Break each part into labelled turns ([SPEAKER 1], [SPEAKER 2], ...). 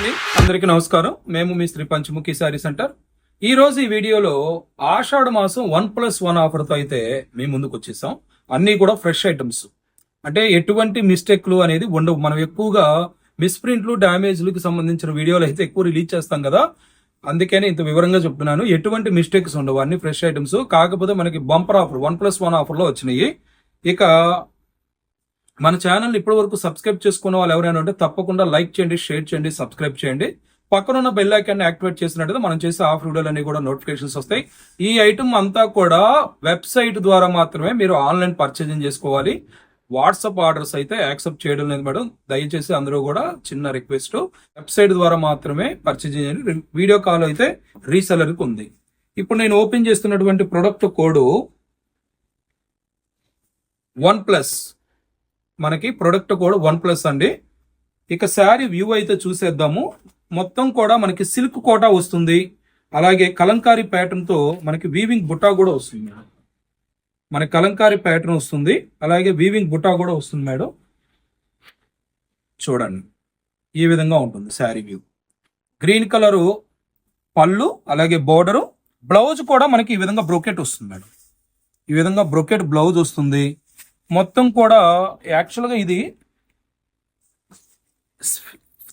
[SPEAKER 1] అండి. అందరికీ నమస్కారం. మేము మీ శ్రీ పంచముఖి శారీ సెంటర్. ఈ రోజు ఈ వీడియోలో ఆషాఢ మాసం వన్ ప్లస్ వన్ ఆఫర్తో అయితే మేము ముందుకు వచ్చేసాం. అన్ని కూడా ఫ్రెష్ ఐటమ్స్. అంటే ఎటువంటి మిస్టేక్లు అనేది ఉండవు. మనం ఎక్కువగా మిస్ప్రింట్లు డ్యామేజ్లకు సంబంధించిన వీడియోలు అయితే ఎక్కువ రిలీజ్ చేస్తాం కదా. అందుకనే ఇంత వివరంగా చెప్తున్నాను. ఎటువంటి మిస్టేక్స్ ఉండవు. అన్ని ఫ్రెష్ ఐటమ్స్. కాకపోతే మనకి bumper offer one plus one ఆఫర్లో వచ్చినాయి. ఇక మన ఛానల్ ఇప్పటి వరకు సబ్స్క్రైబ్ చేసుకున్న వాళ్ళు ఎవరైనా ఉంటే తప్పకుండా లైక్ చేయండి షేర్ చేయండి సబ్స్క్రైబ్ చేయండి. పక్కన ఉన్న బెల్ ఐకాన్ యాక్టివేట్ చేసినట్టు మనం చేసే ఆఫ్ వీడియోలన్నీ కూడా నోటిఫికేషన్స్ వస్తాయి. ఈ ఐటమ్ అంతా కూడా వెబ్సైట్ ద్వారా మాత్రమే మీరు ఆన్లైన్ పర్చేజింగ్ చేసుకోవాలి. వాట్సాప్ ఆర్డర్స్ అయితే యాక్సెప్ట్ చేయడం లేదు మేడం. దయచేసి అందరూ కూడా చిన్న రిక్వెస్ట్. వెబ్సైట్ ద్వారా మాత్రమే పర్చేజింగ్ చేయండి. వీడియో కాల్ అయితే రీసెలర్కి ఉంది. ఇప్పుడు నేను ఓపెన్ చేస్తున్నటువంటి ప్రొడక్ట్ కోడ్ వన్ ప్లస్. మనకి ప్రొడక్ట్ కూడా వన్ ప్లస్ అండి. ఇక శారీ వ్యూ అయితే చూసేద్దాము. మొత్తం కూడా మనకి సిల్క్ కోటా వస్తుంది. అలాగే కలంకారీ ప్యాటర్న్తో మనకి వీవింగ్ బుట్టా కూడా వస్తుంది మేడం. మనకి కలంకారీ ప్యాటర్న్ వస్తుంది. అలాగే వీవింగ్ బుట్టా కూడా వస్తుంది మేడం. చూడండి. ఈ విధంగా ఉంటుంది శారీ వ్యూ. గ్రీన్ కలరు పళ్ళు అలాగే బోర్డరు బ్లౌజ్ కూడా మనకి ఈ విధంగా బ్రోకెట్ వస్తుంది మేడం. ఈ విధంగా బ్రోకెట్ బ్లౌజ్ వస్తుంది. మొత్తం కూడా యాక్చువల్గా ఇది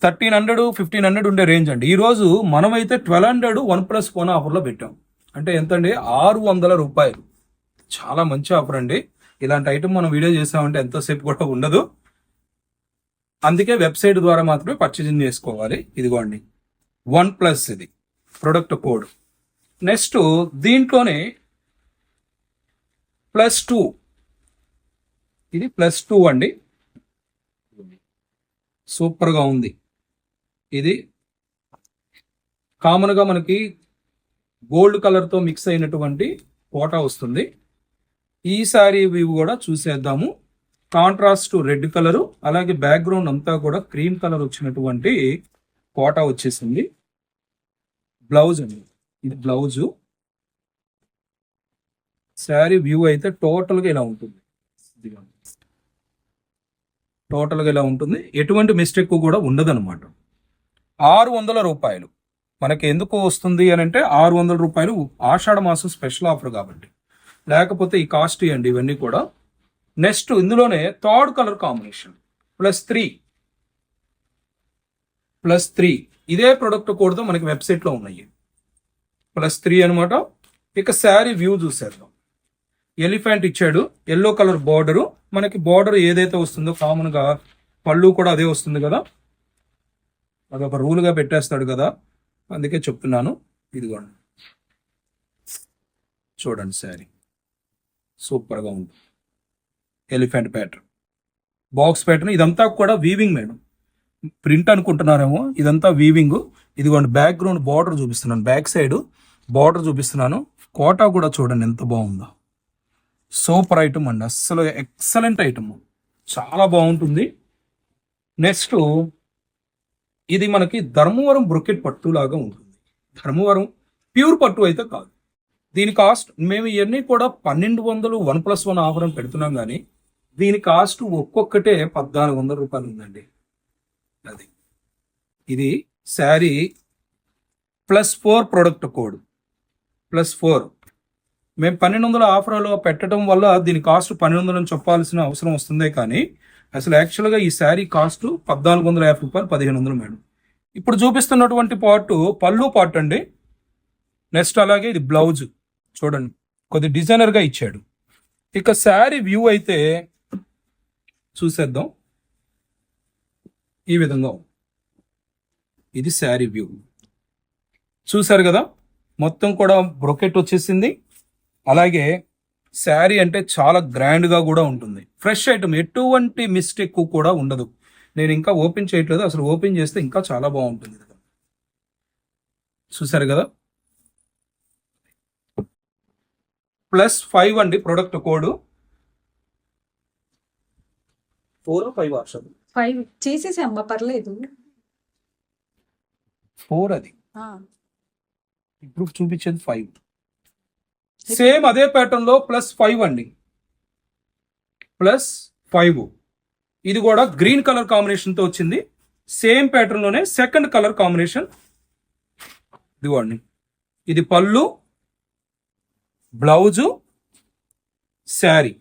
[SPEAKER 1] థర్టీన్ హండ్రెడ్ ఫిఫ్టీన్ హండ్రెడ్ ఉండే రేంజ్ అండి. ఈరోజు మనమైతే twelve hundred one plus phone ఆఫర్లో పెట్టాం. అంటే ఎంత అండి ఆరు వందల రూపాయలు. చాలా మంచి ఆఫర్ అండి. ఇలాంటి ఐటమ్ మనం వీడియో చేసామంటే ఎంతోసేపు కూడా ఉండదు. అందుకే వెబ్సైట్ ద్వారా మాత్రమే పర్చేజింగ్ చేసుకోవాలి. ఇదిగోండి. వన్ ప్లస్ ఇది. Product code. నెక్స్ట్ దీంట్లోనే ప్లస్ టూ. ఇది ప్లస్ టూ అండి. సూపర్గా ఉంది. ఇది కామన్గా మనకి గోల్డ్ కలర్తో మిక్స్ అయినటువంటి కోటా వస్తుంది. ఈ సారీ వ్యూ కూడా చూసేద్దాము. కాంట్రాస్ట్ రెడ్ కలరు అలాగే బ్యాక్గ్రౌండ్ అంతా కూడా క్రీమ్ కలర్ వచ్చినటువంటి కోటా వచ్చేసింది. బ్లౌజ్ అండి. ఇది బ్లౌజు శారీ వ్యూ అయితే టోటల్గా ఇలా ఉంటుంది. టోటల్గా ఇలా ఉంటుంది. ఎటువంటి మిస్టేక్ కూడా ఉండదన్నమాట. ఆరు వందల రూపాయలు. మనకి ఎందుకు వస్తుంది అని అంటే ఆరు వందల రూపాయలు ఆషాఢ మాసం స్పెషల్ ఆఫర్ కాబట్టి. లేకపోతే ఈ కాస్ట్ అండి ఇవన్నీ కూడా. నెక్స్ట్ ఇందులోనే third colour combination. Plus three. Plus three. ఇదే ప్రొడక్ట్ కోడ్తో మనకి వెబ్సైట్లో ఉన్నాయి. ప్లస్ త్రీ అనమాట ఇక శారీ వ్యూ చూసేద్దాం. ఎలిఫెంట్ ఇచ్చాడు ఎల్లో కలర్ బార్డరు మనకి బార్డర్ ఏదైతే వస్తుందో కామన్గా పళ్ళు కూడా అదే వస్తుంది కదా. అదొక రూల్గా పెట్టేస్తాడు కదా. అందుకే చెప్తున్నాను. ఇదిగోండి. చూడండి శారీ. సూపర్గా ఉంది. ఎలిఫెంట్ ప్యాటర్న్ బాక్స్ ప్యాటర్న్ ఇదంతా కూడా వీవింగ్ మేడం ప్రింట్ అనుకుంటున్నారేమో? ఇదంతా వీవింగ్ ఇదిగోండి బ్యాక్గ్రౌండ్ బార్డర్ చూపిస్తున్నాను. బ్యాక్ సైడ్ బార్డర్ చూపిస్తున్నాను. కోటా కూడా చూడండి ఎంత బాగుందో. సూపర్ ఐటమ్ అండి. అస్సలు ఎక్సలెంట్ ఐటమ్ చాలా బాగుంటుంది. నెక్స్ట్ ఇది మనకి ధర్మవరం బ్రొకెట్ పట్టు లాగా ఉంటుంది. ధర్మవరం ప్యూర్ పట్టు అయితే కాదు. దీని కాస్ట్ మేము ఇవన్నీ కూడా పన్నెండు వందలు వన్ ప్లస్ వన్ ఆఫర్ పెడుతున్నాం కానీ దీని కాస్ట్ ఒక్కొక్కటే పద్నాలుగు వందల రూపాయలు ఉందండి. అది. ఇది sari plus four product code. Plus four. మేము పన్నెండు వందల ఆఫర్లో పెట్టడం వల్ల దీని కాస్ట్ పన్నెండు వందలని చెప్పాల్సిన అవసరం వస్తుందే కానీ అసలు యాక్చువల్గా ఈ శారీ కాస్ట్ పద్నాలుగు వందల యాభై రూపాయలు పదిహేను వందలు మేడం. ఇప్పుడు చూపిస్తున్నటువంటి పార్ట్ పళ్ళు పార్ట్ అండి. నెక్స్ట్ అలాగే ఇది బ్లౌజ్. చూడండి కొద్ది డిజైనర్గా ఇచ్చాడు. ఇక శారీ వ్యూ అయితే చూసేద్దాం. ఈ విధంగా ఇది శారీ వ్యూ. చూశారు కదా మొత్తం కూడా బ్రొకెట్ వచ్చేసింది. అలాగే శారీ అంటే చాలా గ్రాండ్గా కూడా ఉంటుంది. ఫ్రెష్ ఐటమ్ ఎటువంటి మిస్టేక్ కూడా ఉండదు. నేను ఇంకా ఓపెన్ చేయట్లేదు. అసలు ఓపెన్ చేస్తే ఇంకా చాలా బాగుంటుంది. చూసారు కదా? ప్లస్ ఫైవ్ అండి ప్రొడక్ట్ కోడ్ ఫోర్ ఫైవ్ వర్షం
[SPEAKER 2] ఫైవ్ చేసేసి అమ్మ పర్లేదు.
[SPEAKER 1] ఫోర్ అది. ఇప్పుడు చూపించేది ఫైవ్ సేమ్ అదే ప్యాటర్న్లో ప్లస్ ఫైవ్ అండి. ప్లస్ ఫైవ్ ఇది కూడా గ్రీన్ కలర్ కాంబినేషన్తో వచ్చింది. సేమ్ ప్యాటర్న్లోనే సెకండ్ కలర్ కాంబినేషన్ ఇదిగోండి ఇది పళ్ళు బ్లౌజు శారీ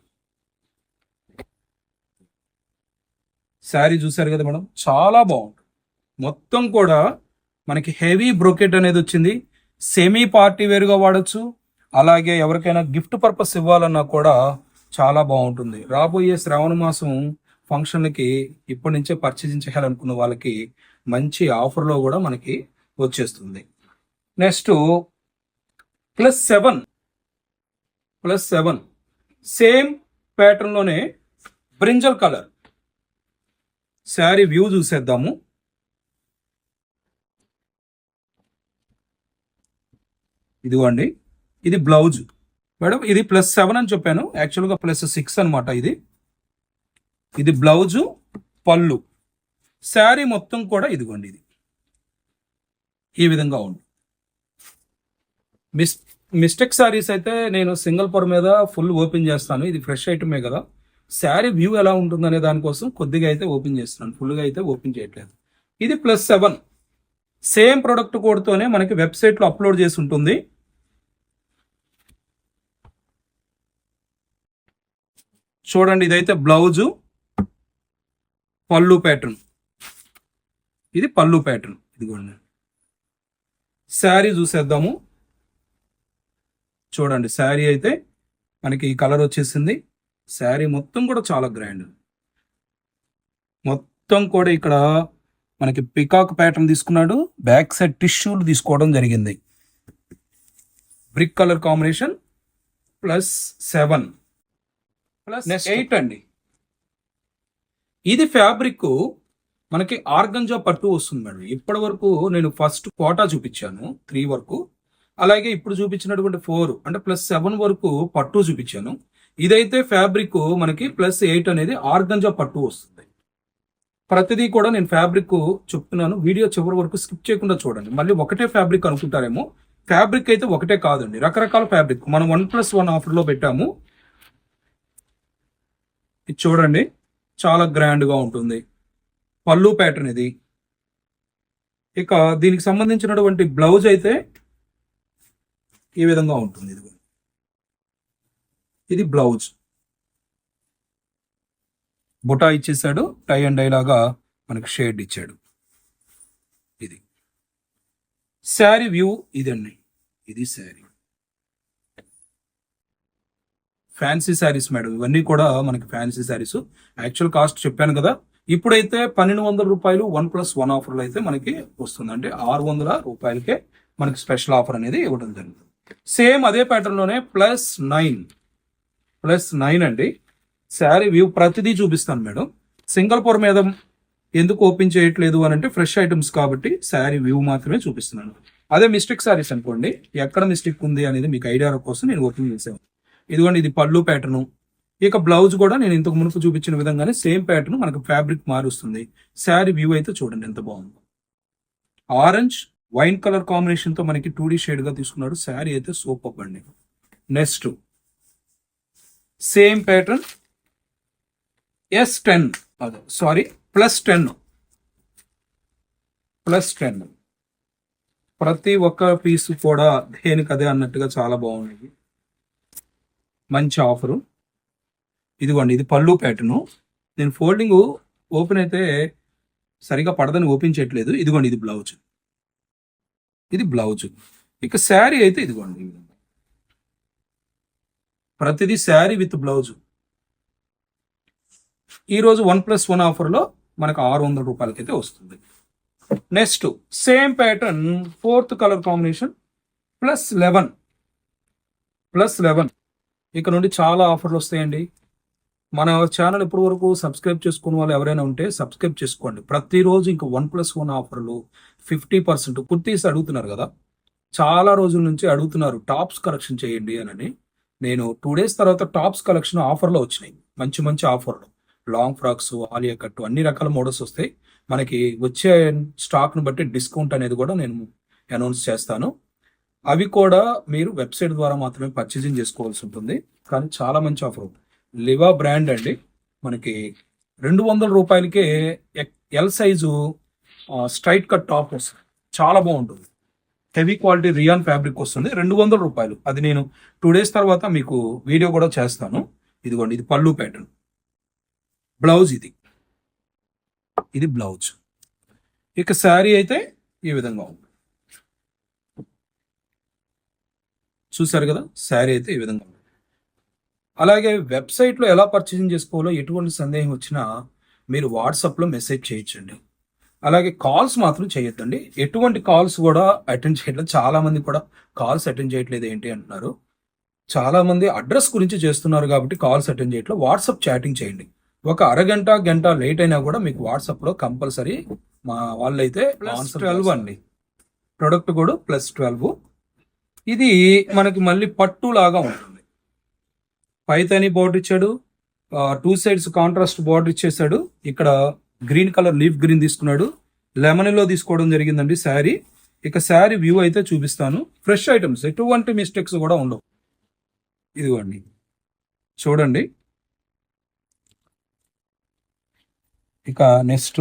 [SPEAKER 1] శారీ చూసారు కదా మేడం? చాలా బాగుంటుంది. మొత్తం కూడా మనకి హెవీ బ్రోకెట్ అనేది వచ్చింది. సెమీ పార్టీ వేరుగా వాడచ్చు. అలాగే ఎవరికైనా గిఫ్ట్ పర్పస్ ఇవ్వాలన్నా కూడా చాలా బాగుంటుంది. రాబోయే శ్రావణ మాసం ఫంక్షన్లకి ఇప్పటి నుంచే పర్చేజింగ్ చేయాలనుకున్న వాళ్ళకి మంచి ఆఫర్లో కూడా మనకి వచ్చేస్తుంది. Next plus seven. Plus seven. Same ప్యాటర్న్లోనే brinjal colour sari view చూసేద్దాము. ఇదిగోండి. ఇది బ్లౌజ్. మేడం ఇది ప్లస్ సెవెన్ అని చెప్పాను. యాక్చువల్గా ప్లస్ సిక్స్ అన్నమాట ఇది. ఇది బ్లౌజు పళ్ళు. శారీ మొత్తం కూడా ఇదిగోండి ఇది. ఈ విధంగా ఉంది. మిస్ మిస్టేక్ శారీస్ అయితే నేను సింగిల్ పొర మీద ఫుల్ ఓపెన్ చేస్తాను. ఇది ఫ్రెష్ ఐటమే కదా. శారీ వ్యూ ఎలా ఉంటుందనే దానికోసం కొద్దిగా అయితే ఓపెన్ చేస్తున్నాను. ఫుల్గా అయితే ఓపెన్ చేయట్లేదు. ఇది ప్లస్ సెవెన్. సేమ్ ప్రొడక్ట్ కోడ్తోనే మనకి వెబ్సైట్లో అప్లోడ్ చేసి ఉంటుంది. చూడండి ఇదైతే బ్లౌజు పళ్ళు ప్యాటర్న్ ఇది పళ్ళు ప్యాటర్న్ ఇదిగోండి. శారీ చూసేద్దాము. చూడండి శారీ అయితే మనకి ఈ కలర్ వచ్చేసింది. శారీ మొత్తం కూడా చాలా గ్రాండ్ మొత్తం కూడా ఇక్కడ మనకి పికాక్ ప్యాటర్న్ తీసుకున్నాడు. బ్యాక్ సైడ్ టిష్యూలు తీసుకోవడం జరిగింది. Brick colour combination plus seven plus eight అండి. ఇది ఫ్యాబ్రిక్ మనకి ఆర్గంజా పట్టు వస్తుంది మేడం. ఇప్పటి వరకు నేను ఫస్ట్ కోటా చూపించాను త్రీ వరకు. అలాగే ఇప్పుడు చూపించినటువంటి ఫోర్ అంటే ప్లస్ సెవెన్ వరకు పట్టు చూపించాను. ఇదైతే ఫ్యాబ్రిక్ మనకి ప్లస్ ఎయిట్ అనేది ఆర్గంజా పట్టు వస్తుంది. ప్రతిదీ కూడా నేను ఫ్యాబ్రిక్ చెప్తున్నాను. వీడియో చివరి వరకు స్కిప్ చేయకుండా చూడండి. మళ్ళీ ఒకటే ఫ్యాబ్రిక్ అనుకుంటారేమో. ఫ్యాబ్రిక్ అయితే ఒకటే కాదండి. రకరకాల ఫ్యాబ్రిక్. మనం వన్ ప్లస్ వన్ ఆఫర్లో పెట్టాము. ఇది చూడండి. చాలా గ్రాండ్గా ఉంటుంది. పళ్ళు ప్యాటర్న్ ఇది. ఇక దీనికి సంబంధించినటువంటి బ్లౌజ్ అయితే ఈ విధంగా ఉంటుంది. ఇది ఇది బ్లౌజ్. బుటా ఇచ్చేసాడు. టై అండ్ డై లాగా మనకి షేడ్ ఇచ్చాడు. ఇది. శారీ వ్యూ ఇదండి. ఇది శారీ. ఫ్యాన్సీ శారీస్ మేడం ఇవన్నీ కూడా మనకి ఫ్యాన్సీ శారీస్ యాక్చువల్ కాస్ట్ చెప్పాను కదా. ఇప్పుడైతే పన్నెండు వందల రూపాయలు వన్ ప్లస్ వన్ ఆఫర్లు అయితే మనకి వస్తుంది అంటే ఆరు వందల రూపాయలకే మనకి స్పెషల్ ఆఫర్ అనేది ఇవ్వడం జరుగుతుంది సేమ్ అదే pattern లోనే ప్లస్ నైన్ ప్లస్ నైన్ అండి. శారీ వ్యూ ప్రతిదీ చూపిస్తాను మేడం సింగల్పూర్ మీద ఎందుకు ఓపెన్ చేయట్లేదు అని అంటే ఫ్రెష్ ఐటమ్స్ కాబట్టి శారీ వ్యూ మాత్రమే చూపిస్తున్నాను. అదే మిస్టేక్ శారీస్ అనుకోండి. ఎక్కడ మిస్టేక్ ఉంది అనేది మీకు ఐడియా కోసం నేను ఓపెన్ చేసాను ఇదిగోండి ఇది పళ్ళు ప్యాటర్ను ఇక బ్లౌజ్ కూడా నేను ఇంతకు మునుపు చూపించిన విధంగానే సేమ్ ప్యాటర్న్ మనకు ఫ్యాబ్రిక్ మారుస్తుంది. శారీ వ్యూ అయితే చూడండి ఎంత బాగుందో. ఆరెంజ్ వైన్ కలర్ కాంబినేషన్తో మనకి టూ డీ షేడ్గా తీసుకున్నాడు. శారీ అయితే సూపర్ అండి next same pattern S ten అదే sorry plus ten plus ten ప్రతి ఒక్క పీస్ కూడా దేనికి అదే అన్నట్టుగా చాలా బాగుంది. మంచి ఆఫరు. ఇదిగోండి ఇది పళ్ళు ప్యాటర్ను. నేను ఫోల్డింగ్ ఓపెన్ అయితే సరిగా పడదని ఓపెన్ చేయట్లేదు. ఇదిగోండి ఇది బ్లౌజ్. ఇది బ్లౌజ్. ఇక శారీ అయితే ఇదిగోండి ఈ విధంగా. ప్రతిదీ శారీ విత్ బ్లౌజ్. ఈరోజు వన్ ప్లస్ వన్ ఆఫర్లో మనకు ఆరు వందల రూపాయలకైతే వస్తుంది. Next same pattern fourth colour combination plus eleven. Plus eleven. ఇక నుండి చాలా ఆఫర్లు వస్తాయండి. మన ఛానల్ ఇప్పటి వరకు సబ్స్క్రైబ్ చేసుకున్న వాళ్ళు ఎవరైనా ఉంటే సబ్స్క్రైబ్ చేసుకోండి. ప్రతిరోజు ఇంక వన్ ప్లస్ వన్ ఆఫర్లు ఫిఫ్టీ పర్సెంట్ కుర్తీస్ అడుగుతున్నారు కదా. చాలా రోజుల నుంచి అడుగుతున్నారు టాప్స్ కలెక్షన్ చేయండి అని నేను టూ డేస్ తర్వాత టాప్స్ కలెక్షన్ ఆఫర్లో వచ్చినాయి. మంచి మంచి ఆఫర్లు. లాంగ్ ఫ్రాక్స్ ఆలియా కట్ అన్ని రకాల మోడల్స్ వస్తాయి. మనకి వచ్చే స్టాక్ను బట్టి డిస్కౌంట్ అనేది కూడా నేను అనౌన్స్ చేస్తాను. అవి కూడా మీరు వెబ్సైట్ ద్వారా మాత్రమే పర్చేసింగ్ చేసుకోవాల్సి ఉంటుంది. కానీ చాలా మంచి ఆఫర్ లివా బ్రాండ్ అండి. మనకి రెండు వందల రూపాయలకే L size straight cut top వస్తుంది. చాలా బాగుంటుంది. హెవీ క్వాలిటీ రియాన్ ఫ్యాబ్రిక్ వస్తుంది. రెండు వందల రూపాయలు. అది నేను టూ డేస్ తర్వాత మీకు వీడియో కూడా చేస్తాను. ఇదిగోండి ఇది పళ్ళు ప్యాటర్న్ బ్లౌజ్ ఇది. ఇది బ్లౌజ్ ఇక శారీ అయితే ఈ విధంగా ఉంది. చూసారు కదా శారీ అయితే ఈ విధంగా ఉంది. అలాగే వెబ్సైట్లో ఎలా పర్చేసింగ్ చేసుకోవాలో ఎటువంటి సందేహం వచ్చినా మీరు వాట్సాప్లో మెసేజ్ చేయొచ్చండి. అలాగే కాల్స్ మాత్రం చేయొద్దండి. ఎటువంటి కాల్స్ కూడా అటెండ్ చేయట్లేదు చాలా మంది కూడా కాల్స్ అటెండ్ చేయట్లేదు ఏంటి అంటున్నారు. చాలా మంది అడ్రస్ గురించి చేస్తున్నారు కాబట్టి కాల్స్ అటెండ్ చేయట్లేదు వాట్సాప్ చాటింగ్ చేయండి. ఒక అరగంట గంట లేట్ అయినా కూడా మీకు వాట్సాప్లో కంపల్సరీ మా వాళ్ళైతే ట్వెల్వ్ అండి. ప్రొడక్ట్ కూడా ప్లస్ ట్వెల్వ్ ఇది మనకి మళ్ళీ పట్టు లాగా ఉంటుంది పైతని బోర్డర్ ఇచ్చాడు టూ సైడ్స్ కాంట్రాస్ట్ బోర్డర్ ఇచ్చేసాడు. ఇక్కడ గ్రీన్ కలర్ లీఫ్ గ్రీన్ తీసుకున్నాడు. లెమన్లో తీసుకోవడం జరిగిందండి శారీ. ఇక శారీ వ్యూ అయితే చూపిస్తాను. ఫ్రెష్ ఐటమ్స్ ఎటువంటి మిస్టేక్స్ కూడా ఉండవు. ఇదిగోండి. చూడండి. ఇక నెక్స్ట్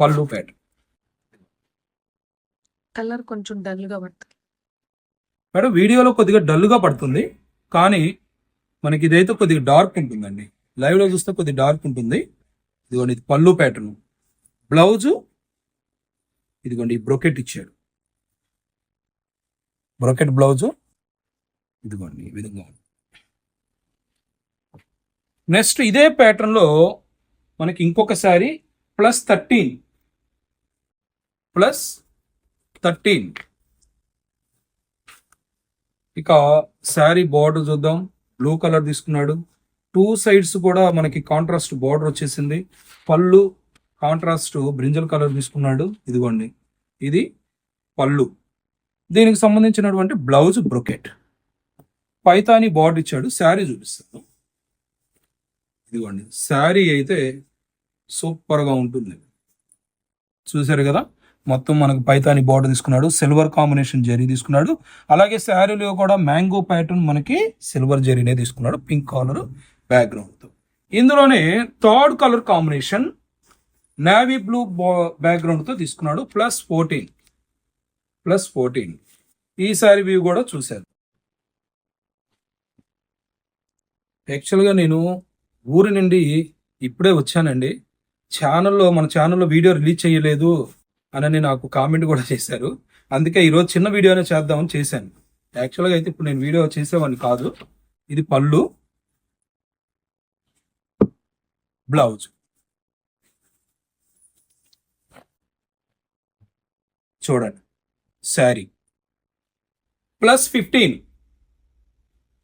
[SPEAKER 1] పళ్ళు ప్యాట్
[SPEAKER 2] కలర్ కొంచెం డల్గా పడుతుంది.
[SPEAKER 1] మేడం వీడియోలో కొద్దిగా డల్గా పడుతుంది. కానీ మనకి ఇదైతే కొద్దిగా డార్క్ ఉంటుందండి. లైవ్లో చూస్తే కొద్దిగా డార్క్ ఉంటుంది. ఇదిగోండి ఇది పళ్ళు ప్యాటర్న్ బ్లౌజు ఇదిగోండి ఈ బ్రొకెట్ ఇచ్చాడు. బ్రొకెట్ బ్లౌజు ఇదిగోండి ఈ విధంగా నెక్స్ట్ ఇదే ప్యాటర్న్లో మనకి ఇంకొకసారి ప్లస్ థర్టీన్ ప్లస్ థర్టీన్ ఇక శారీ బార్డర్ చూద్దాం. బ్లూ కలర్ తీసుకున్నాడు. టూ సైడ్స్ కూడా మనకి కాంట్రాస్ట్ బార్డర్ వచ్చేసింది. పళ్ళు కాంట్రాస్ట్ బ్రింజల్ కలర్ తీసుకున్నాడు. ఇదిగోండి. ఇది పళ్ళు. దీనికి సంబంధించినటువంటి బ్లౌజ్ బ్రొకెట్. పైతాని బార్డర్ ఇచ్చాడు. శారీ చూపిస్తాను. ఇదిగోండి. శారీ అయితే సూపర్గా ఉంటుంది. చూశారు కదా? మొత్తం మనకు పైతాని బార్డర్ తీసుకున్నాడు సిల్వర్ కాంబినేషన్ జరీ తీసుకున్నాడు. అలాగే శారీలో కూడా మ్యాంగో ప్యాటర్న్ మనకి సిల్వర్ జరీనే తీసుకున్నాడు పింక్ కలర్ బ్యాక్గ్రౌండ్తో ఇందులోనే third colour combination navy blue బ్యాక్గ్రౌండ్తో తీసుకున్నాడు ప్లస్ ఫోర్టీన్ ప్లస్ ఫోర్టీన్ ఈ శారీ వ్యూ కూడా చూశాను యాక్చువల్గా నేను ఊరి నుండి ఇప్పుడే వచ్చానండి. ఛానల్లో మన ఛానల్లో వీడియో రిలీజ్ చేయలేదు. అని నాకు కామెంట్ కూడా చేశారు. అందుకే ఈరోజు చిన్న వీడియోనే చేద్దామని చేశాను. యాక్చువల్గా అయితే ఇప్పుడు నేను వీడియో చేసేవాడిని కాదు. ఇది పళ్ళు బ్లౌజ్. చూడండి. శారీ. Plus fifteen.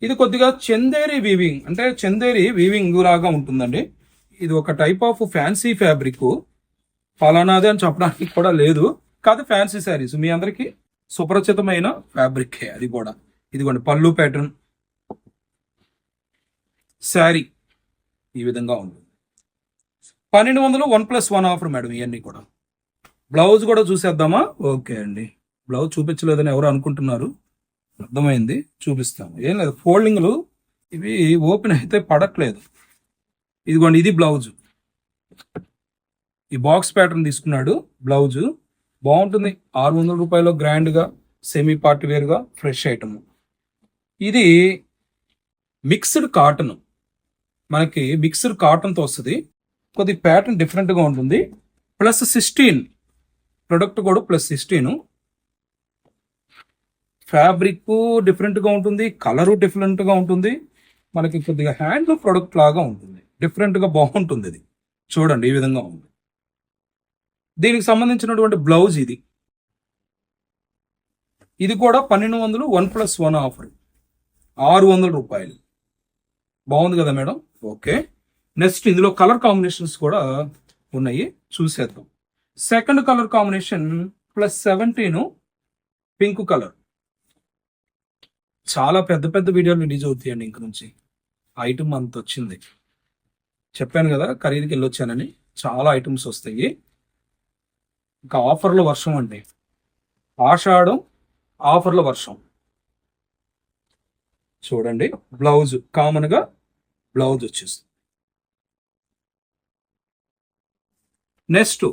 [SPEAKER 1] ఇది కొద్దిగా చందేరి వీవింగ్ అంటే చందేరి వీవింగ్ లాగా ఉంటుందండి. ఇది ఒక టైప్ ఆఫ్ ఫ్యాన్సీ ఫ్యాబ్రిక్ ఫలానాది అని చెప్పడానికి కూడా లేదు. కాదు ఫ్యాన్సీ శారీస్ మీ అందరికి సుపరిచితమైన ఫ్యాబ్రిక్ అది కూడా. ఇదిగోండి పళ్ళు ప్యాటర్న్ శారీ ఈ విధంగా ఉంటుంది. పన్నెండు వందలు one plus one offer madam ఇవన్నీ కూడా. బ్లౌజ్ కూడా చూసేద్దామా? ఓకే అండి. బ్లౌజ్ చూపించలేదని ఎవరు అనుకుంటున్నారు? అర్థమైంది చూపిస్తాము. ఏం లేదు ఫోల్డింగ్లు ఇవి ఓపెన్ అయితే పడట్లేదు. ఇదిగోండి ఇది బ్లౌజ్. ఈ బాక్స్ ప్యాటర్న్ తీసుకున్నాడు బ్లౌజ్ బాగుంటుంది. ఆరు వందల రూపాయలు గ్రాండ్గా సెమీ పార్ట్ వేర్గా ఫ్రెష్ ఐటమ్ ఇది మిక్స్డ్ కాటన్ మనకి మిక్స్డ్ కాటన్తో వస్తుంది. కొద్ది ప్యాటర్న్ డిఫరెంట్గా ఉంటుంది. ప్లస్ సిక్స్టీన్ ప్రొడక్ట్ కూడా ప్లస్ సిక్స్టీన్ ఫ్యాబ్రిక్ డిఫరెంట్గా ఉంటుంది. కలరు డిఫరెంట్గా ఉంటుంది. మనకి కొద్దిగా హ్యాండ్ ప్రొడక్ట్ లాగా ఉంటుంది. డిఫరెంట్గా బాగుంటుంది ఇది చూడండి ఈ విధంగా ఉంది. దీనికి సంబంధించినటువంటి బ్లౌజ్ ఇది. ఇది కూడా పన్నెండు వందలు వన్ ప్లస్ వన్ ఆఫర్. ఆరు వందల రూపాయలు. బాగుంది కదా మేడం? ఓకే. నెక్స్ట్ ఇందులో కలర్ కాంబినేషన్స్ కూడా ఉన్నాయి. చూసేద్దాం. Second colour combination plus seventeen pink colour. చాలా పెద్ద పెద్ద వీడియోలు రిలీజ్ అవుతాయండి ఇంక నుంచి. ఐటమ్ అంత వచ్చింది. చెప్పాను కదా ఖరీదుకి వెళ్ళొచ్చానని. చాలా ఐటమ్స్ వస్తాయి. ఇంకా ఆఫర్ల వర్షం అండి. ఆషాఢం ఆఫర్ల వర్షం. చూడండి బ్లౌజ్ కామన్గా బ్లౌజ్ వచ్చేస్తుంది. Next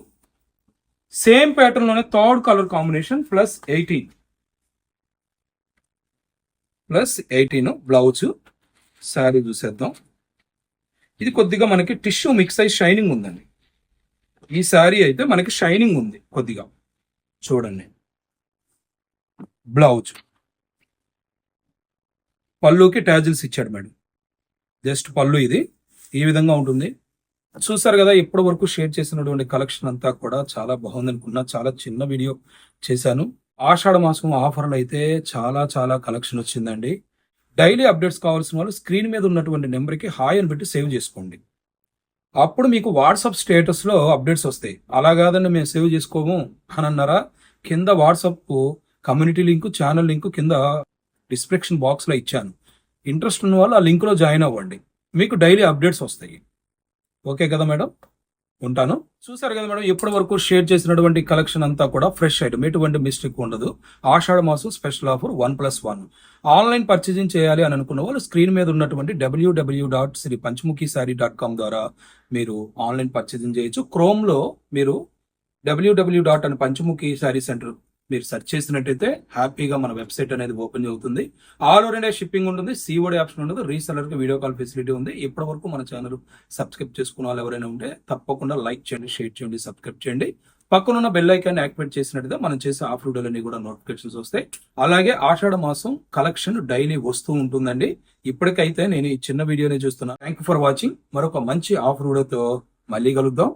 [SPEAKER 1] same ప్యాటర్న్లోనే third colour combination plus eighteen. Plus eighteen blouse sari చూసేద్దాం. ఇది కొద్దిగా మనకి టిష్యూ మిక్స్ అయి షైనింగ్ ఉందండి. ఈ శారీ అయితే మనకి షైనింగ్ ఉంది కొద్దిగా. చూడండి. బ్లౌజ్. పళ్ళుకి ట్యాజిల్స్ ఇచ్చాడు మేడం. జస్ట్ పళ్ళు ఇది. ఈ విధంగా ఉంటుంది. చూసారు కదా ఇప్పటి వరకు షేర్ చేసినటువంటి కలెక్షన్ అంతా కూడా చాలా బాగుంది అనుకున్నా. చాలా చిన్న వీడియో చేశాను. ఆషాఢ మాసం ఆఫర్లు అయితే చాలా చాలా కలెక్షన్ వచ్చిందండి. డైలీ అప్డేట్స్ కావాల్సిన వాళ్ళు స్క్రీన్ మీద ఉన్నటువంటి నెంబర్కి హాయ్ అని పెట్టి సేవ్ చేసుకోండి. అప్పుడు మీకు వాట్సాప్ స్టేటస్లో అప్డేట్స్ వస్తాయి. అలా కాదండి మేము సేవ్ చేసుకోము అని అన్నారా కింద WhatsApp community link channel link కింద డిస్క్రిప్షన్ బాక్స్లో ఇచ్చాను. ఇంట్రెస్ట్ ఉన్న వాళ్ళు ఆ లింక్లో జాయిన్ అవ్వండి. మీకు డైలీ అప్డేట్స్ వస్తాయి. ఓకే కదా మేడం? ఉంటాను. చూసారు కదా మేడం ఇప్పటి వరకు షేర్ చేసినటువంటి కలెక్షన్ అంతా కూడా ఫ్రెష్ ఐటమ్. ఎటువంటి మిస్టేక్ ఉండదు. ఆషాఢ మాసం special offer one plus one. Online purchasing చేయాలి అని అనుకున్న వాళ్ళు స్క్రీన్ మీద ఉన్నటువంటి W W W dot Shri Panchamukhi sari dot com ద్వారా మీరు ఆన్లైన్ పర్చేజింగ్ చేయొచ్చు. క్రోమ్లో మీరు డబ్ల్యూడబ్ల్యూ డాట్ అని పంచముఖి శారీ సెంటర్ మీరు సెర్చ్ చేసినట్టయితే హ్యాపీగా మన వెబ్సైట్ అనేది ఓపెన్ అవుతుంది. ఆల్ ఓవర్ ఇండియా షిప్పింగ్ ఉంటుంది. సీఓడి ఆప్షన్ ఉండదు. రీసెలర్కి వీడియో కాల్ ఫెసిలిటీ ఉంది. ఇప్పటి వరకు మన ఛానల్ సబ్స్క్రైబ్ చేసుకున్న వాళ్ళు ఎవరైనా ఉంటే తప్పకుండా లైక్ చేయండి షేర్ చేయండి సబ్స్క్రైబ్ చేయండి. పక్కనున్న బెల్ ఐకాన్ యాక్టివేట్ చేసినట్టయితే మనం చేసే ఆఫ్ వీడియోలన్నీ కూడా నోటిఫికేషన్స్ వస్తాయి. అలాగే ఆషాఢ మాసం కలెక్షన్ డైలీ వస్తూ ఉంటుందండి. ఇప్పటికైతే నేను ఈ చిన్న వీడియోనే చూస్తున్నాను థ్యాంక్ ఫర్ వాచింగ్ మరొక మంచి ఆఫ్ వీడియోతో మళ్ళీ కలుద్దాం.